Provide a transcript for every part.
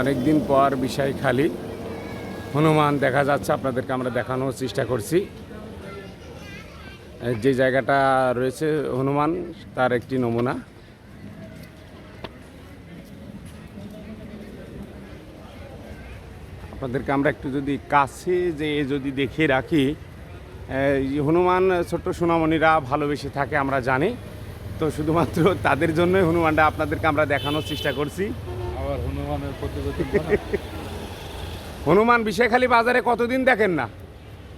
অনেকদিন পর বিষয় খালি। হনুমান দেখা যাচ্ছে, আপনাদেরকে আমরা দেখানোর চেষ্টা করছি। যে জায়গাটা রয়েছে হনুমান, তার একটি নমুনা। আপনাদেরকে আমরা একটু যদি কাছে যে যদি দেখে রাখি হনুমান ছোট্ট সোনামণিরা ভালোবেসে থাকে, আমরা জানি। তো শুধুমাত্র তাদের জন্যই হনুমানটা আপনাদেরকে আমরা দেখানোর চেষ্টা করছি। আবার হনুমানের প্রতিবেদন হনুমান বিষয়খালী বাজারে কতদিন দেখেন না?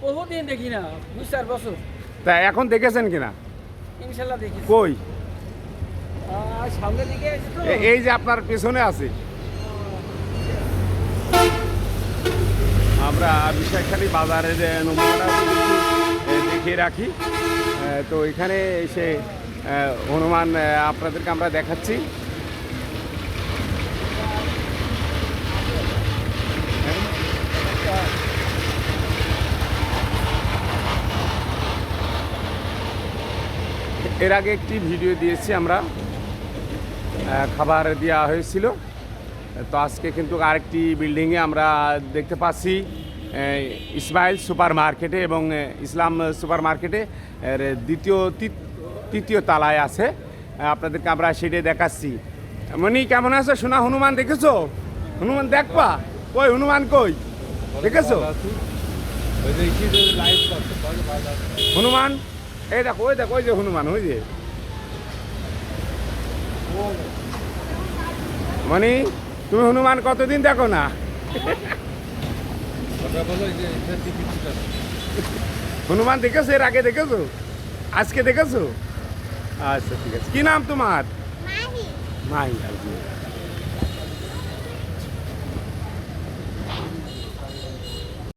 বহুদিন দেখি না দুই চার বছর। তা এখন দেখেছেন কিনা? ইনশাল্লাহ দেখি। কই? আর সামনের দিকে আছে তো। এ- এই যে আপনার পেছনে আছে। আমরা বিষয়খালী বাজারের এ, নমুনাটা যদি একটু, এ, দেখিয়ে রাখি। এ, তো এখানে এসে এ, হনুমান এ, আপনাদেরকে আমরা দেখাচ্ছি। এর আগে একটি ভিডিও দিয়েছি আমরা খাবার দেওয়া হয়েছিল। তো আজকে কিন্তু আরেকটি বিল্ডিংয়ে আমরা দেখতে পাচ্ছি ইসমাইল সুপার মার্কেটে এবং ইসলাম সুপার মার্কেটে এর দ্বিতীয় তৃতীয় তালায় আছে। আপনাদেরকে আমরা সেটাই দেখাচ্ছি। মনি কেমন আছো? সোনা হনুমান দেখেছ? হনুমান দেখবা? কই হনুমান কই? দেখেছ। হনুমান? এই দেখো ওই দেখো ওই যে হনুমান ওই যে। মানে তুমি হনুমান কতদিন দেখো না? হনুমান দেখেছ? এর আগে দেখেছ? আজকে দেখেছ? আচ্ছা ঠিক আছে। কি নাম তোমার? মাহি। মাহি